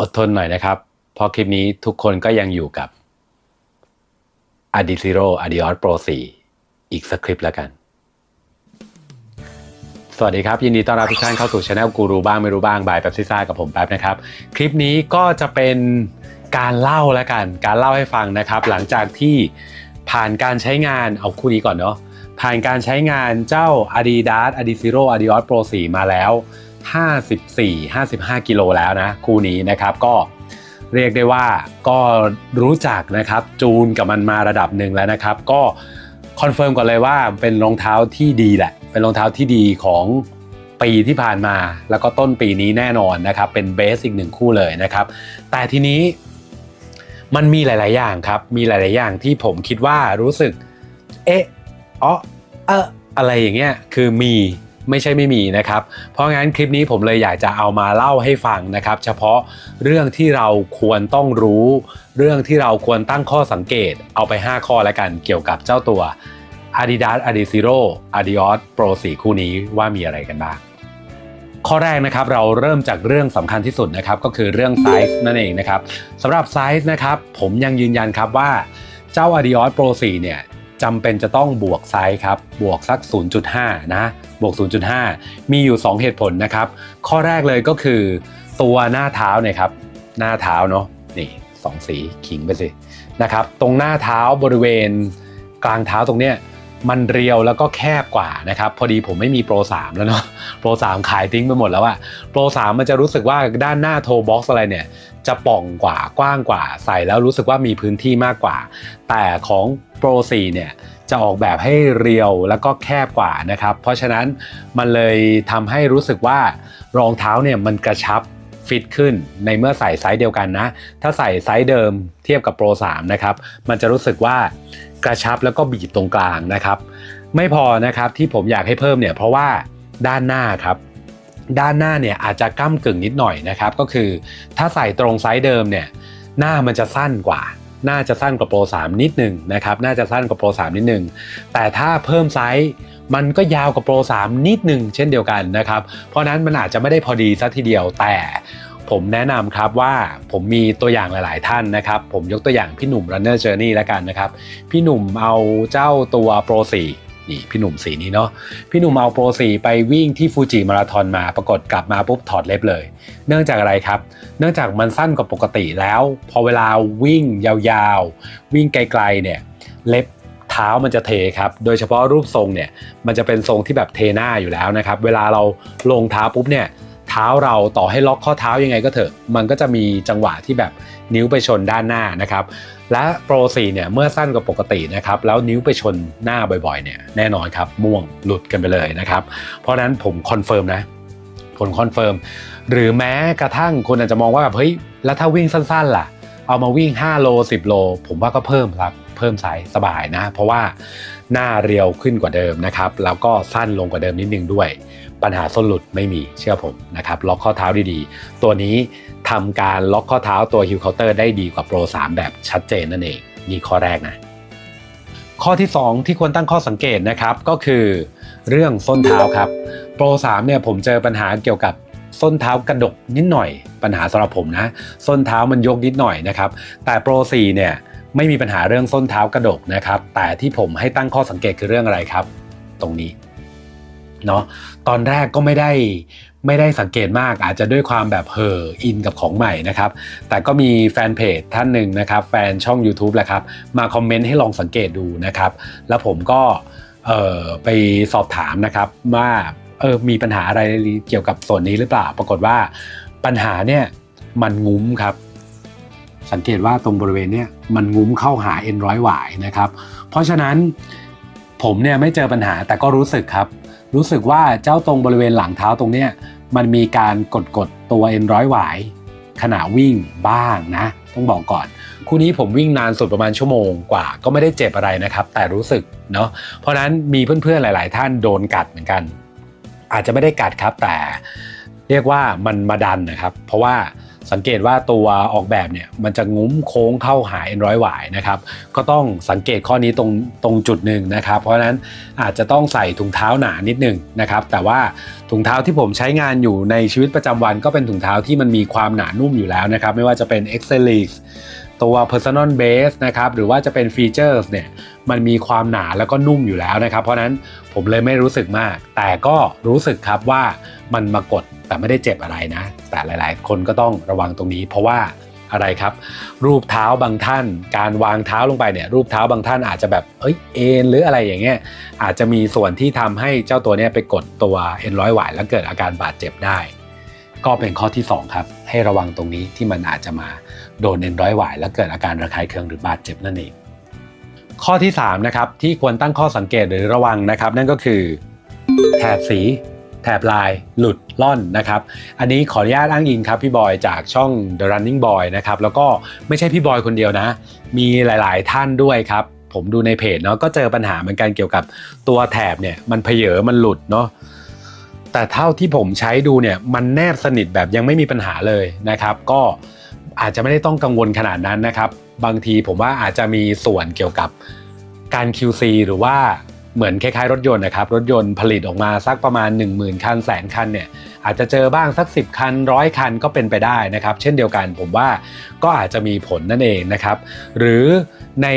อดทนหน่อยนะครับ เพราะคลิปนี้ทุกคนก็ยังอยู่กับ a d i z e r o Adios Pro 4 อีกสักคลิปแล้วกัน สวัสดีครับ ยินดีต้อนรับทุกท่านเข้าสู่ช anel กูรูบ้างไม่รู้บ้างบายแป๊บซิซ่ากับผมแป๊บนะครับ คลิปนี้ก็จะเป็นการเล่าแล้วกัน การเล่าให้ฟังนะครับ หลังจากที่ผ่านการใช้งานเอาคู่นี้ก่อนเนาะผ่านการใช้งานเจ้า Adidas Adizero Adios Pro 4 มาแล้ว 54-55 กิโลแล้วนะ คู่นี้นะครับก็เรียกได้ว่าก็รู้จักนะครับจูนกับมันมาระดับหนึ่งแล้วนะครับ ก็คอนเฟิร์มก่อนเลยว่าเป็นรองเท้าที่ดีแหละ เป็นรองเท้าที่ดีของปีที่ผ่านมา แล้วก็ต้นปีนี้แน่นอนนะครับ เป็นเบสอีกหนึ่งคู่เลยนะครับ แต่ทีนี้มันมีหลาย ๆ อย่างครับ มีหลาย ๆ อย่างที่ผมคิดว่ารู้สึก เอ๊ะอ๋อเอออะไรอย่างเงี้ยคือมี ไม่ใช่ไม่มีนะครับ เพราะงั้นคลิปนี้ผมเลยอยากจะเอามาเล่าให้ฟังนะครับ เฉพาะเรื่องที่เราควรต้องรู้ เรื่องที่เราควรตั้งข้อสังเกต เอาไป 5 ข้อแล้วกันเกี่ยวกับเจ้าตัว Adidas Adizero Adios Pro 4 คู่นี้ว่ามีอะไรกันบ้างข้อแรกนะครับเราเริ่มจากเรื่องสำคัญที่สุดนะครับก็คือเรื่องไซส์นั่นเองนะครับสำหรับไซส์นะครับผมยังยืนยันครับว่าเจ้า Adios Pro 4 เนี่ย จำเป็นจะต้องบวกไซส์ครับ บวกสัก 0.5 นะ บวก 0.5 มีอยู่ 2 เหตุผลนะครับ ข้อแรกเลยก็คือตัวหน้าเท้าเนี่ยครับ หน้าเท้าเนาะ นี่สองสีขิงไปสินะครับ ตรงหน้าเท้าบริเวณกลางเท้าตรงเนี้ย มันเรียวแล้วก็แคบกว่านะครับ พอดีผมไม่มีโปร 3 แล้วเนาะโปร 3 ขายทิ้งไปหมดแล้วอะโปร 3 มันจะรู้สึกว่าด้านหน้าโทบ็อกซ์อะไรเนี่ย จะป่องกว่ากว้างกว่า ใส่แล้วรู้สึกว่ามีพื้นที่มากกว่า แต่ของ Pro 4เนี่ยจะออกแบบให้เรียวแล้วก็แคบกว่านะครับ เพราะฉะนั้นมันเลยทำให้รู้สึกว่ารองเท้าเนี่ยมันกระชับ ฟิตขึ้นในเมื่อใส่ไซส์เดียวกันนะ ถ้าใส่ไซส์เดิมเทียบกับ Pro 3นะครับ มันจะรู้สึกว่ากระชับแล้วก็บีบตรงกลางนะครับ ไม่พอนะครับที่ผมอยากให้เพิ่มเนี่ยเพราะว่าด้านหน้าครับด้านหน้าเนี่ยอาจจะก้ากึ่งนิดหน่อยนะครับ ก็คือถ้าใส่ตรงไซส์เดิมเนี่ยหน้ามันจะสั้นกว่า น่าจะสั้นกว่าโปร3นิดหนึ่งนะครับ น่าจะสั้นกว่าโปร3นิดหนึ่งแต่ถ้าเพิ่มไซส์ มันก็ยาวกว่าโปร 3 นิดหนึ่งเช่นเดียวกันนะครับ เพราะนั้นมันอาจจะไม่ได้พอดีซะทีเดียวแต่ผมแนะนำครับว่าผมมีตัวอย่างหลาย ๆ ท่านนะครับ ผมยกตัวอย่างพี่หนุ่ม Runner Journey แล้วกันนะครับ พี่หนุ่มเอาเจ้าตัวโปร4นี่พี่หนุ่มสีนี้เนาะพี่หนุ่มเอาโปร4ไปวิ่งที่ฟูจิมาราธอนมาปรากฏกลับมาปุ๊บถอดเล็บเลย เนื่องจากอะไรครับ เนื่องจากมันสั้นกว่าปกติแล้ว พอเวลาวิ่งยาวๆ วิ่งไกลๆเนี่ยเล็บ เท้ามันจะเทครับ โดยเฉพาะรูปทรงเนี่ยมันจะเป็นทรงที่แบบเทหน้าอยู่แล้วนะครับ เวลาเราลงเท้าปุ๊บเนี่ยเท้าเราต่อให้ล็อกข้อเท้ายังไงก็เถอะ มันก็จะมีจังหวะที่แบบนิ้วไปชนด้านหน้านะครับ และโปร4เนี่ยเมื่อสั้นกว่าปกตินะครับ แล้วนิ้วไปชนหน้าบ่อยๆเนี่ยแน่นอนครับม่วงหลุดกันไปเลยนะครับ เพราะฉะนั้นผมคอนเฟิร์มนะผลคอนเฟิร์มหรือแม้กระทั่งคนอาจจะมองว่าแบบเฮ้ยแล้วถ้าวิ่งสั้นๆล่ะ เอามาวิ่ง 5 โล 10 โล ผมว่าก็เพิ่มครับ เพิ่มไซส์สบายนะ เพราะว่าหน้าเรียวขึ้นกว่าเดิมนะครับ แล้วก็สั้นลงกว่าเดิมนิดนึงด้วย ปัญหาส้นหลุดไม่มีเชื่อผมนะครับล็อกข้อเท้าดีๆ ตัวนี้ทำการล็อกข้อเท้าตัวฮิลเคาน์เตอร์ได้ดีกว่าโปร 3 แบบชัดเจนนั่นเองนี่ข้อแรกนะข้อที่ 2 ที่ควรตั้งข้อสังเกตนะครับก็คือเรื่องส้นเท้าครับโปร 3 เนี่ยผมเจอปัญหาเกี่ยวกับส้นเท้ากระดกนิดหน่อยปัญหาสำหรับผมนะ ส้นเท้ามันยกนิดหน่อยนะครับ แต่โปร 4 เนี่ย ไม่มีปัญหาเรื่องส้นเท้ากระดกนะครับ แต่ที่ผมให้ตั้งข้อสังเกตคือเรื่องอะไรครับ ตรงนี้เนาะตอนแรกก็ไม่ได้ไม่ได้สังเกตมากอาจจะด้วยความแบบเห่ออินกับของใหม่นะครับ แต่ก็มีแฟนเพจท่านหนึ่งนะครับ แฟนช่อง YouTube แหละครับ มาคอมเมนต์ให้ลองสังเกตดูนะครับ แล้วผมก็ไปสอบถามนะครับว่าเออมีปัญหาอะไรเกี่ยวกับส่วนนี้หรือเปล่า ปรากฏว่าปัญหาเนี่ยมันงุ้มครับ สังเกตว่าตรงบริเวณเนี่ยมันงุ้มเข้าหาเอ็นร้อยหวายนะครับ เพราะฉะนั้นผมเนี่ยไม่เจอปัญหาแต่ก็รู้สึกครับ รู้สึกว่าเจ้าตรงบริเวณหลังเท้าตรงเนี้ยมันมีการกดกดตัวเอ็นร้อยหวายขณะวิ่งบ้างนะ ต้องบอกก่อน คู่นี้ผมวิ่งนานสุดประมาณชั่วโมงกว่า ก็ไม่ได้เจ็บอะไรนะครับ แต่รู้สึกเนาะเพราะนั้นมีเพื่อนๆหลาย ๆ ท่านโดนกัดเหมือนกัน อาจจะไม่ได้กัดครับแต่เรียกว่ามันมาดันนะครับ เพราะว่า สังเกตว่าตัวออกแบบเนี่ยมันจะงุ้มโค้งเข้าหา N100 หวายนะครับก็ต้องสังเกตข้อนี้ตรงตรงจุดหนึ่งนะครับ เพราะฉะนั้นอาจจะต้องใส่ถุงเท้าหนานิดหนึ่งนะครับ แต่ว่าถุงเท้าที่ผมใช้งานอยู่ในชีวิตประจำวันก็เป็นถุงเท้าที่มันมีความหนานุ่มอยู่แล้วนะครับ ไม่ว่าจะเป็น e x c e l i x ตัว Personal Base นะครับหรือว่าจะเป็น Features เนี่ยมันมีความหนาแล้วก็นุ่มอยู่แล้วนะครับ เพราะนั้นผมเลยไม่รู้สึกมาก แต่ก็รู้สึกครับว่า มันมากดแต่ไม่ได้เจ็บอะไรนะ แต่หลาย ๆ คนก็ต้องระวังตรงนี้ เพราะว่าอะไรครับ รูปเท้าบางท่าน การวางเท้าลงไปเนี่ยรูปเท้าบางท่านอาจจะแบบเอ้ยเอ็นหรืออะไรอย่างเงี้ยอาจจะมีส่วนที่ทำให้เจ้าตัวเนี้ยไปกดตัว N100 หวายแล้วเกิดอาการบาดเจ็บได้ ก็เป็นข้อที่ 2 ครับ ให้ระวังตรงนี้ที่มันอาจจะมาโดน N100 หวายแล้วเกิดอาการระคายเคืองหรือบาดเจ็บนั่นเองข้อที่3นะครับที่ควรตั้งข้อสังเกตหรือระวังนะครับ นั่นก็คือแถบสี แถบลายหลุดล่อนนะครับ อันนี้ขออนุญาตอ้างอิงครับพี่บอยจากช่อง The Running Boy นะครับ แล้วก็ไม่ใช่พี่บอยคนเดียวนะ มีหลายๆท่านด้วยครับ ผมดูในเพจเนาะก็เจอปัญหาเหมือนกันเกี่ยวกับตัวแถบเนี่ยมันเพเยอมันหลุดเนาะแต่เท่าที่ผมใช้ดูเนี่ยมันแนบสนิทแบบยังไม่มีปัญหาเลยนะครับ ก็อาจจะไม่ได้ต้องกังวลขนาดนั้นนะครับ บางทีผมว่าอาจจะมีส่วนเกี่ยวกับการ QC หรือว่า เหมือนคล้ายๆรถยนต์นะครับรถยนต์ผลิตออกมาสักประมาณ 10,000 คันแสนคันเนี่ยอาจจะเจอบ้างสัก 10 คันร้อยคันก็เป็นไปได้นะครับ เช่นเดียวกันผมว่าก็อาจจะมีผลนั่นเองนะครับหรือใน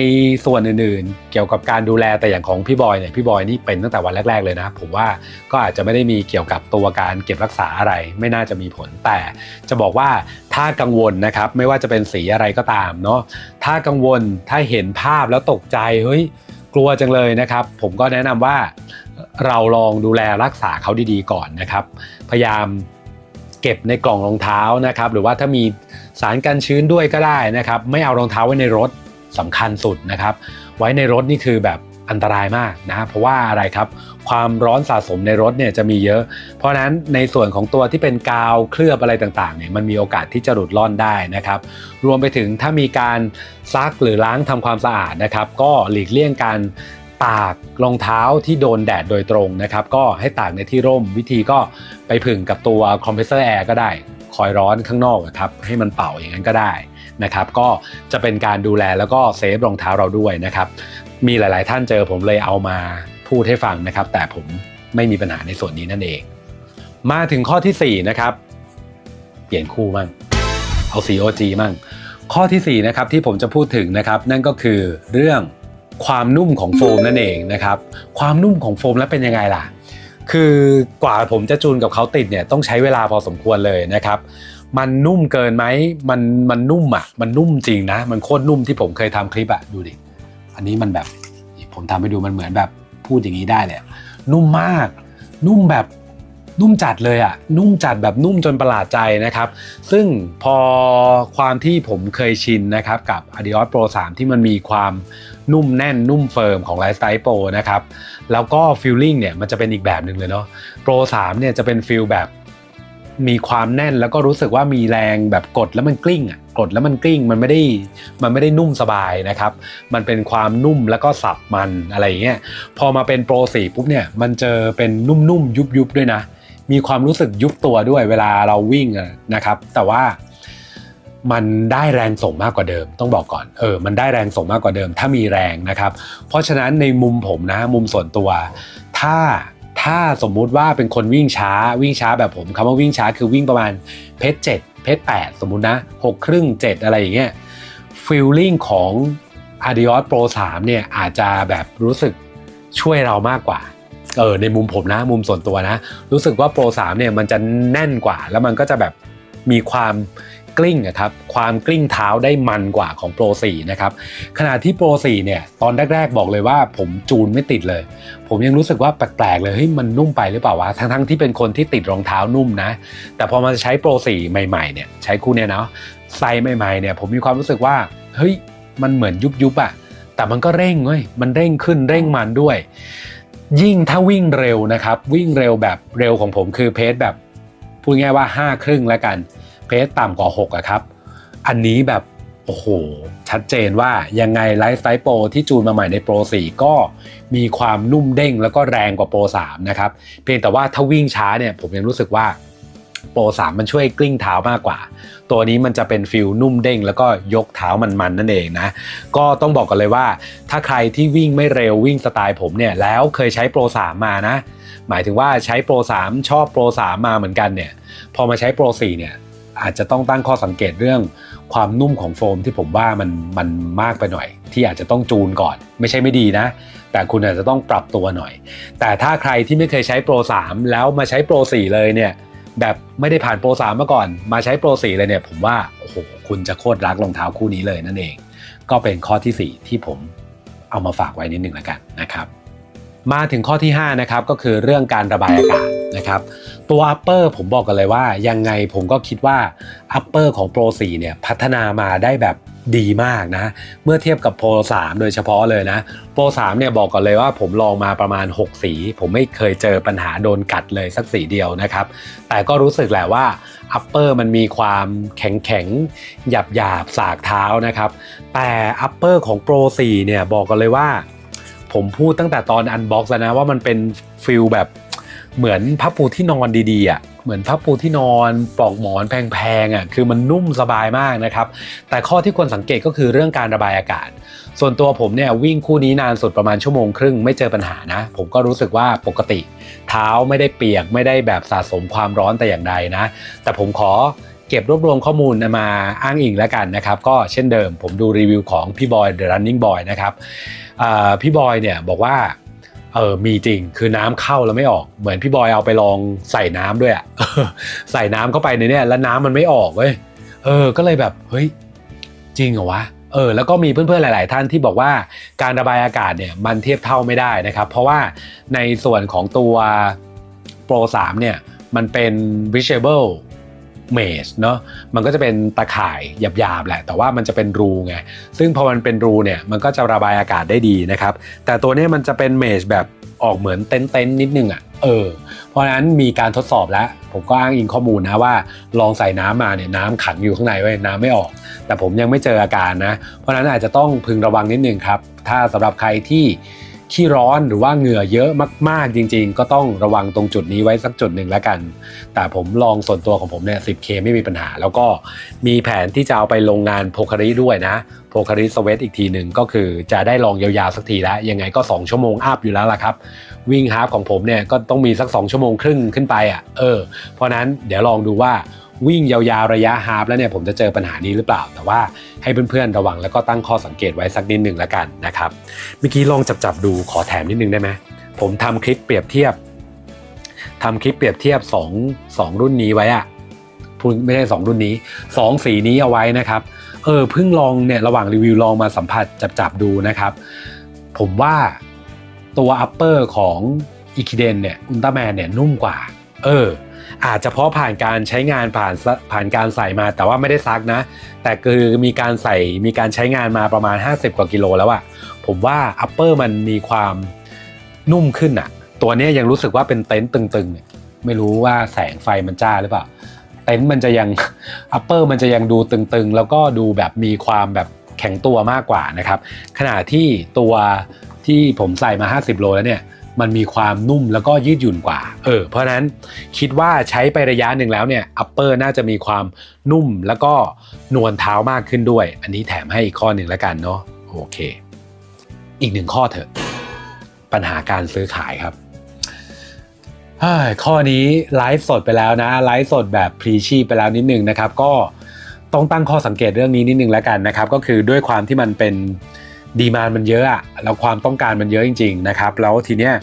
ส่วนอื่นๆ เกี่ยวกับการดูแลแต่อย่างของพี่บอยเนี่ยพี่บอยนี่เป็นตั้งแต่วันแรก ๆเลยนะผมว่าก็อาจจะไม่ได้มีเกี่ยวกับตัวการเก็บรักษาอะไร ไม่น่าจะมีผลแต่ จะบอกว่าถ้ากังวลนะครับไม่ว่าจะเป็นสีอะไรก็ตามเนาะถ้ากังวลถ้าเห็นภาพแล้วตกใจเฮ้ย กลัวจังเลยนะครับ ผมก็แนะนำว่าเราลองดูแลรักษาเขาดีๆก่อนนะครับ พยายามเก็บในกล่องรองเท้านะครับ หรือว่าถ้ามีสารกันชื้นด้วยก็ได้นะครับ ไม่เอารองเท้าไว้ในรถสำคัญสุดนะครับ ไว้ในรถนี่คือแบบ อันตรายมากนะเพราะว่าอะไรครับ ความร้อนสะสมในรถเนี่ยจะมีเยอะ เพราะฉะนั้นในส่วนของตัวที่เป็นกาวเคลือบอะไรต่างๆเนี่ยมันมีโอกาสที่จะหลุดล่อนได้นะครับ รวมไปถึงถ้ามีการซักหรือล้างทำความสะอาดนะครับ ก็หลีกเลี่ยงการตากรองเท้าที่โดนแดดโดยตรงนะครับ ก็ให้ตากในที่ร่มวิธีก็ไปผึ่งกับตัวคอมเพรสเซอร์แอร์ก็ได้คอยร้อนข้างนอกครับให้มันเป่าอย่างนั้นก็ได้ นะครับก็จะเป็นการดูแลแล้วก็เซฟรองเท้าเราด้วยนะครับมีหลาย ๆ ท่านเจอผมเลยเอามาพูดให้ฟังนะครับ แต่ผมไม่มีปัญหาในส่วนนี้นั่นเอง มาถึงข้อที่4นะครับเปลี่ยนคู่มั่งเอา COG มั่งข้อที่4นะครับที่ผมจะพูดถึงนะครับนั่นก็คือเรื่องความนุ่มของโฟมนั่นเองนะครับความนุ่มของโฟมแล้วเป็นยังไงล่ะ คือกว่าผมจะจูนกับเขาติดเนี่ยต้องใช้เวลาพอสมควรเลยนะครับ มันนุ่มเกินไหมมันมันนุ่มอะ มันนุ่มจริงนะ มันโคตรนุ่มที่ผมเคยทำคลิปอะ ดูดิ อันนี้มันแบบ ผมทำให้ดูมันเหมือนแบบพูดอย่างนี้ได้เลยนุ่มมาก นุ่มแบบนุ่มจัดเลยอะนุ่มจัดแบบนุ่มจนประหลาดใจนะครับ ซึ่งพอความที่ผมเคยชินนะครับกับ Adios Pro 3 ที่มันมีความนุ่มแน่นนุ่มเฟิร์มของ Lifestyle Pro นะครับ แล้วก็ฟีลลิ่งเนี่ยมันจะเป็นอีกแบบหนึ่งเลยเนาะ Pro 3 เนี่ยจะเป็นฟีลแบบ มีความแน่นแล้วก็รู้สึกว่ามีแรงแบบกดแล้วมันกลิ้งอะกดแล้วมันกลิ้งมันไม่ได้มันไม่ได้นุ่มสบายนะครับ มันเป็นความนุ่มแล้วก็สับมันอะไรเงี้ยพอมาเป็นโปรสีปุ๊บเนี่ยมันเจอเป็นนุ่มๆยุบๆด้วยนะ มีความรู้สึกยุบตัวด้วยเวลาเราวิ่งนะครับ แต่ว่ามันได้แรงส่งมากกว่าเดิม ต้องบอกก่อนเออมันได้แรงส่งมากกว่าเดิม ถ้ามีแรงนะครับ เพราะฉะนั้นในมุมผมนะมุมส่วนตัว ถ้า ถ้าสมมุติว่าเป็นคนวิ่งช้าวิ่งช้าแบบผมคำว่าวิ่งช้าคือวิ่งประมาณเพจเจ็ดเพจแปดสมมุตินะหกครึ่งเจ็ดอะไรอย่างเงี้ยฟีลลิ่งของ Adios Pro 3เนี่ยอาจจะแบบรู้สึกช่วยเรามากกว่าเออในมุมผมนะมุมส่วนตัวนะ รู้สึกว่า Pro 3เนี่ยมันจะแน่นกว่า แล้วมันก็จะแบบมีความ กลิ้งอะครับความกลิ้งเท้าได้มันกว่าของ Pro 4นะครับขณะที่ Pro 4เนี่ยตอนแรก ๆ บอกเลยว่าผมจูนไม่ติดเลย ผมยังรู้สึกว่าแปลกๆเลยเฮ้ยมันนุ่มไปหรือเปล่าวะทั้งๆที่เป็นคนที่ติดรองเท้านุ่มนะ แต่พอมาใช้ Pro 4ใหม่ๆเนี่ยใช้คู่เนี่ยเนาะไซส์ใหม่ๆเนี่ยผมมีความรู้สึกว่าเฮ้ยมันเหมือนยุบๆอะแต่มันก็เร่งเว้ยมันเร่งขึ้นเร่งมันด้วย ยิ่งถ้าวิ่งเร็วนะครับ วิ่งเร็วแบบเร็วของผมคือเพจแบบพูดง่ายว่า5ครึ่งแล้วกัน เพจต่ำกว่า6อะครับ อันนี้แบบโอ้โห ชัดเจนว่ายังไงไลฟ์สไตล์โปรที่จูนมาใหม่ในโปร4ก็มีความนุ่มเด้งแล้วก็แรงกว่าโปร3นะครับ เพียงแต่ว่าถ้าวิ่งช้าเนี่ยผมยังรู้สึกว่าโปร3มันช่วยกลิ้งเท้ามากกว่า ตัวนี้มันจะเป็นฟิลนุ่มเด้งแล้วก็ยกเท้ามันๆนนั่นเองนะ ก็ต้องบอกกันเลยว่า ถ้าใครที่วิ่งไม่เร็ววิ่งสไตล์ผมเนี่ยแล้วเคยใช้โปร3มานะ หมายถึงว่าใช้โปร3ชอบโปร3มาเหมือนกันเนี่ย พอมาใช้โปร4เนี่ย อาจจะต้องตั้งข้อสังเกตเรื่องความนุ่มของโฟมที่ผมว่ามันมันมากไปหน่อย ที่อาจจะต้องจูนก่อน ไม่ใช่ไม่ดีนะ แต่คุณอาจจะต้องปรับตัวหน่อย แต่ถ้าใครที่ไม่เคยใช้โปร3แล้วมาใช้โปร4เลยเนี่ยแบบไม่ได้ผ่านโปร3มาก่อน มาใช้โปร4เลยเนี่ยผมว่าโอ้โหคุณจะโคตรรักรองเท้าคู่นี้เลยนั่นเอง ก็เป็นข้อทีสี่4 ที่ผมเอามาฝากไว้นิดหนึ่งแล้วกันนะครับ มาถึงข้อที่ 5 นะครับ ก็คือเรื่องการระบายอากาศนะครับ ตัว upper ผมบอกกันเลยว่า ยังไงผมก็คิดว่า upper ของ Pro 4 เนี่ย พัฒนามาได้แบบดีมากนะ เมื่อเทียบกับ Pro 3 โดยเฉพาะเลยนะ Pro 3 เนี่ยบอกก่อนเลยว่าผมลองมาประมาณ 6 สี ผมไม่เคยเจอปัญหาโดนกัดเลยสักสีเดียวนะครับ แต่ก็รู้สึกแหละว่า upper มันมีความแข็งแข็งหยาบหยาบสากเท้านะครับ แต่ upper ของ Pro 4 เนี่ยบอกกันเลยว่า ผมพูดตั้งแต่ตอนอันบ็อกซ์แล้วนะว่ามันเป็นฟิลแบบเหมือนผ้าปูที่นอนดีๆอะเหมือนผ้าปูที่นอนปลอกหมอนแพงๆอะคือมันนุ่มสบายมากนะครับ แต่ข้อที่ควรสังเกตก็คือเรื่องการระบายอากาศ ส่วนตัวผมเนี่ยวิ่งคู่นี้นานสุดประมาณชั่วโมงครึ่งไม่เจอปัญหานะ ผมก็รู้สึกว่าปกติ เท้าไม่ได้เปียกไม่ได้แบบสะสมความร้อนแต่อย่างใดนะ แต่ผมขอเก็บรวบรวมข้อมูลมาอ้างอิงแล้วกันนะครับ ก็เช่นเดิม ผมดูรีวิวของพี่บอย The Running Boy นะครับ พี่บอยเนี่ยบอกว่าเออมีจริงคือน้ำเข้าแล้วไม่ออก เหมือนพี่บอยเอาไปลองใส่น้ำด้วยอะใส่น้ำเข้าไปในเนี่ยแล้วน้ำมันไม่ออกเว้ยเออก็เลยแบบเฮ้ยจริงเหรอวะเออแล้วก็มีเพื่อนๆหลาย ๆ ท่านที่บอกว่าการระบายอากาศเนี่ยมันเทียบเท่าไม่ได้นะครับ เพราะว่าในส่วนของตัว Pro 3เนี่ยมันเป็น reachable เมชเนาะมันก็จะเป็นตะข่ายหยาบๆแหละ แต่ว่ามันจะเป็นรูไงซึ่งพอมันเป็นรูเนี่ยมันก็จะระบายอากาศได้ดีนะครับ แต่ตัวนี้มันจะเป็นเมชแบบออกเหมือนเต็นๆนิดนึงอะ่ะเออเพราะฉะนั้นมีการทดสอบแล้ว ผมก็อ้างอิงข้อมูลนะว่า ลองใส่น้ำมาเนี่ยน้ำขังอยู่ข้างในไว้น้ำไม่ออก แต่ผมยังไม่เจออาการนะ เพราะฉะนั้นอาจจะต้องพึงระวังนิดนึงครับ ถ้าสำหรับใครที่ ขี้ร้อนหรือว่าเหงื่อเยอะมาก ๆ จริง ๆ ก็ต้องระวังตรงจุดนี้ไว้สักจุดหนึ่งแล้วกัน แต่ผมลองส่วนตัวของผมเนี่ย 10K ไม่มีปัญหา แล้วก็มีแผนที่จะเอาไปลงงานโพคาริด้วยนะ โพคาริสเวตอีกทีหนึ่งก็คือจะได้ลองยาวๆสักทีแล้ว ยังไงก็ 2 ชั่วโมงอัพอยู่แล้วล่ะครับ วิ่งฮาฟของผมเนี่ยก็ต้องมีสัก 2 ชั่วโมงครึ่งขึ้นไปอะเออเพราะนั้นเดี๋ยวลองดูว่า วิ่งยาวๆระยะฮาฟแล้วเนี่ยผมจะเจอปัญหานี้หรือเปล่า แต่ว่าให้เพื่อนๆระวังแล้วก็ตั้งข้อสังเกตไว้สักนิดหนึ่งแล้วกันนะครับเมื่อกี้ลองจับๆดูขอแถมนิดนึงได้ไหมผมทำคลิปเปรียบเทียบทำคลิปเปรียบเทียบสองสองรุ่นนี้ไว้อะไม่ใช่สองรุ่นนี้สองสีนี้เอาไว้นะครับเออเพิ่งลองเนี่ยระหว่างรีวิวลองมาสัมผัสจับๆดูนะครับ ผมว่าตัวอัปเปอร์ของอีคิเดนเนี่ยอุลตร้าแมนเนี่ยนุ่มกว่า เออ อาจจะเพราะผ่านการใช้งานผ่านผ่านการใส่มาแต่ว่าไม่ได้ซักนะ แต่คือมีการใส่มีการใช้งานมาประมาณ 50 กว่ากิโลแล้วอะผมว่าอัปเปอร์มันมีความนุ่มขึ้นอะตัวนี้ยังรู้สึกว่าเป็นเต็นท์ตึงๆเนี่ยไม่รู้ว่าแสงไฟมันจ้าหรือเปล่าเต็นท์มันจะยังอัปเปอร์มันจะยังดูตึงๆ แล้วก็ดูแบบมีความแบบแข็งตัวมากกว่านะครับขณะที่ตัวที่ผมใส่มา 50 โลแล้วเนี่ย มันมีความนุ่มแล้วก็ยืดหยุ่นกว่า เออ เพราะนั้นคิดว่าใช้ไประยะหนึ่งแล้วเนี่ยอัปเปอร์น่าจะมีความนุ่มแล้วก็นวลเท้ามากขึ้นด้วย อันนี้แถมให้อีกข้อหนึ่งแล้วกันเนาะโอเค อีกหนึ่งข้อเถอะ ปัญหาการซื้อขายครับข้อนี้ไลฟ์สดไปแล้วนะไลฟ์สดแบบพรีชีพไปแล้วนิดนึงนะครับ ก็ต้องตั้งข้อสังเกตเรื่องนี้นิดนึงแล้วกันนะครับ ก็คือด้วยความที่มันเป็น ดีมานมันเยอะอะแล้วความต้องการมันเยอะจริง ๆ นะครับ แล้วทีเนี้ย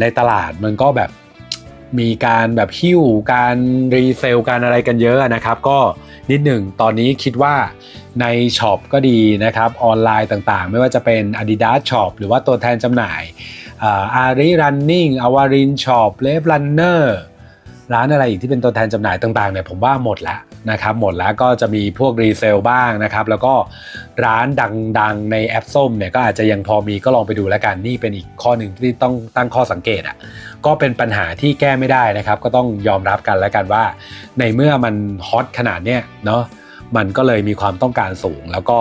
ในตลาดมันก็แบบมีการแบบหิ้วการรีเซลการอะไรกันเยอะนะครับ ก็นิดหนึ่งตอนนี้คิดว่าในช็อปก็ดีนะครับออนไลน์ต่างๆ ไม่ว่าจะเป็น Adidas Shop หรือว่าตัวแทนจำหน่ายอารีรันนิ่งอวารินช็อปเลฟรันเนอร์ร้านอะไรอีกที่เป็นตัวแทนจำหน่ายต่างๆเนี่ยผมว่าหมดแล้ว นะครับหมดแล้วก็จะมีพวกรีเซลบ้างนะครับ แล้วก็ร้านดังๆในแอปส้มเนี่ยก็อาจจะยังพอมีก็ลองไปดูแล้วกันนี่เป็นอีกข้อหนึ่งที่ต้องตั้งข้อสังเกตอะก็เป็นปัญหาที่แก้ไม่ได้นะครับ ก็ต้องยอมรับกันแล้วกันว่า ในเมื่อมันฮอตขนาดเนี้ยเนาะมันก็เลยมีความต้องการสูง แล้วก็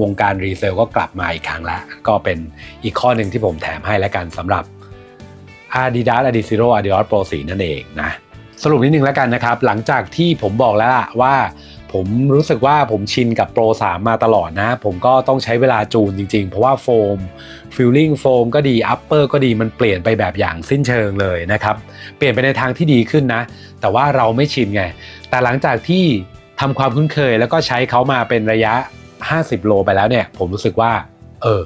วงการรีเซลก็กลับมาอีกครั้งแล้วก็เป็นอีกข้อหนึ่งที่ผมแถมให้แล้วกันสำหรับ Adidas Adizero Adios Pro 4นั่นเองนะ สรุปนิดนึงแล้วกันนะครับ หลังจากที่ผมบอกแล้วว่าผมรู้สึกว่าผมชินกับโปร 3 มาตลอดนะ ผมก็ต้องใช้เวลาจูนจริงๆ เพราะว่าโฟมฟิลลิ่งโฟมก็ดีอัปเปอร์ก็ดีมันเปลี่ยนไปแบบอย่างสิ้นเชิงเลยนะครับ เปลี่ยนไปในทางที่ดีขึ้นนะ แต่ว่าเราไม่ชินไง แต่หลังจากที่ทำความคุ้นเคยแล้วก็ใช้เขามาเป็นระยะ 50 โลไปแล้วเนี่ย ผมรู้สึกว่า เออ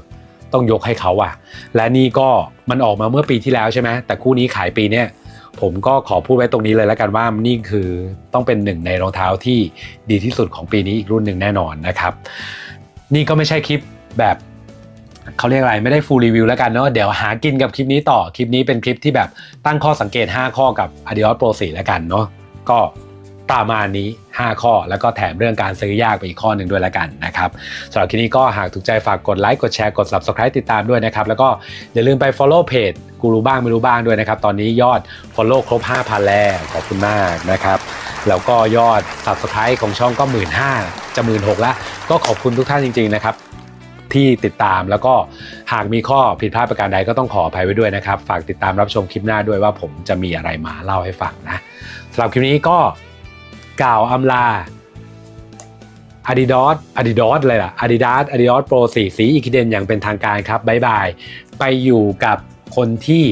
ต้องยกให้เขาอะและนี่ก็มันออกมาเมื่อปีที่แล้วใช่ไหมแต่คู่นี้ขายปีเนี่ย ผมก็ขอพูดไว้ตรงนี้เลยแล้วกันว่านี่คือต้องเป็นหนึ่งในรองเท้าที่ดีที่สุดของปีนี้อีกรุ่นหนึ่งแน่นอนนะครับ นี่ก็ไม่ใช่คลิปแบบเขาเรียกอะไรไม่ได้ฟูลรีวิวแล้วกันเนาะเดี๋ยวหากินกับคลิปนี้ต่อคลิปนี้เป็นคลิปที่แบบตั้งข้อสังเกต 5 ข้อกับ Adios Pro 4แล้วกันเนาะก็ ตามมานี้ 5 ข้อ แล้วก็แถมเรื่องการซื้อยากไปอีกข้อหนึ่งด้วยแล้วกันนะครับสำหรับคลิปนี้ก็หากถูกใจฝากกดไลค์กดแชร์กด subscribe ติดตามด้วยนะครับแล้วก็อย่าลืมไป follow page กูรู้บ้างไม่รู้บ้างด้วยนะครับ ตอนนี้ยอด follow ครบ 5,000 แล้วขอบคุณมากนะครับ แล้วก็ยอด subscribe ของช่องก็ 1 5ื่นจะหมื่นหแล้วก็ขอบคุณทุกท่านจริง ๆ นะครับที่ติดตามแล้วก็หากมีข้อผิดพลาดประการใดก็ต้องขออภัยไว้ด้วยนะครับ ฝากติดตามรับชมคลิปหน้าด้วยว่าผมจะมีอะไรมาเล่าให้ฟังนะสำหรับคลิปนี้ก็ กล่าวอำลา Adidas Adidas เลยล่ะ Adidas Adidas Pro 4 สีอีกเดนอย่างเป็นทางการครับบ๊ายบาย ไปอยู่กับคนที่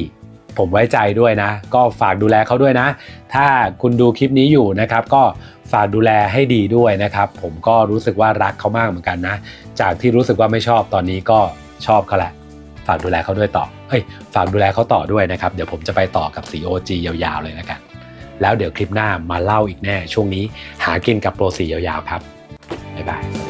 ผมไว้ใจด้วยนะ ก็ฝากดูแลเขาด้วยนะ ถ้าคุณดูคลิปนี้อยู่นะครับ ก็ฝากดูแลให้ดีด้วยนะครับ ผมก็รู้สึกว่ารักเขามากเหมือนกันนะ จากที่รู้สึกว่าไม่ชอบตอนนี้ก็ชอบเขาแหละ ฝากดูแลเขาด้วยต่อเฮ้ยฝากดูแลเขาต่อด้วยนะครับ เดี๋ยวผมจะไปต่อกับ COG ยาวๆเลยแล้วกัน แล้วเดี๋ยวคลิปหน้ามาเล่าอีกแน่ ช่วงนี้หากินกับโปรสียาวๆครับบ๊ายบาย